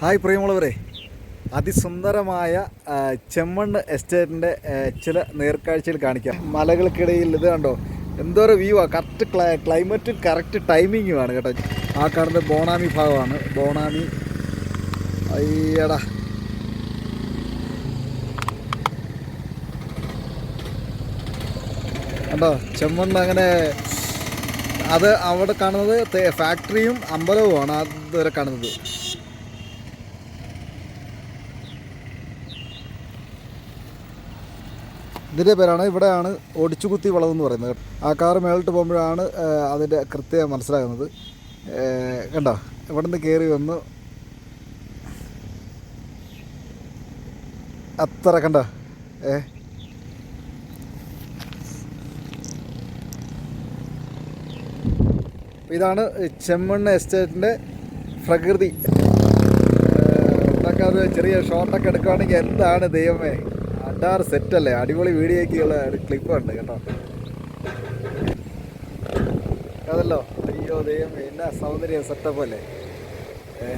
Hi പ്രിയമുള്ളവരെ. അതിസുന്ദരമായ ചെമ്മണ്ണ് എസ്റ്റേറ്റിന്റെ ചില നേർക്കാഴ്ചയിൽ കാണിക്കാം. മലകൾക്കിടയിൽ ഇത് കണ്ടോ? എന്തോരം വ്യൂ ആ. കറക്റ്റ് ക്ലൈ ക്ലൈമറ്റും കറക്റ്റ് ടൈമിങ്ങുമാണ് കേട്ടോ. ആ കാണുന്നത് ബോണാമി ഭാഗമാണ്. ബോണാമി. അയ്യടാ. കണ്ടോ? ചെമ്മണ്ണ് അങ്ങനെ അത് അവിടെ കാണുന്നത് ഫാക്ടറിയും അമ്പലവുമാണ്. അതുവരെ കാണുന്നത്. ഇതിന്റെ പേരാണ് ഇവിടെയാണ് ഒടിച്ചുകുത്തി വളവെന്ന് പറയുന്നത്. ആ കാറ് മേളിട്ട് പോകുമ്പോഴാണ് അതിന്റെ കൃത്യം മനസ്സിലാകുന്നത്. കണ്ട? ഇവിടെ നിന്ന് കയറി വന്നു അത്ര കണ്ട? ഏ? ഇതാണ് ചെമ്മണ്ണ് എസ്റ്റേറ്റിന്റെ പ്രകൃതി. ഒരു ചെറിയ ഷോട്ടൊക്കെ എടുക്കുകയാണെങ്കിൽ എന്താണ് ദൈവമേ? അടാറ് സെറ്റല്ലേ? അടിപൊളി വീഡിയോക്കുള്ള ക്ലിപ്പുണ്ട് കേട്ടോ. അതല്ലോ അയ്യോ ദൈവം എന്നാ സൗന്ദര്യം സെറ്റപ്പ് അല്ലേ? ഏ?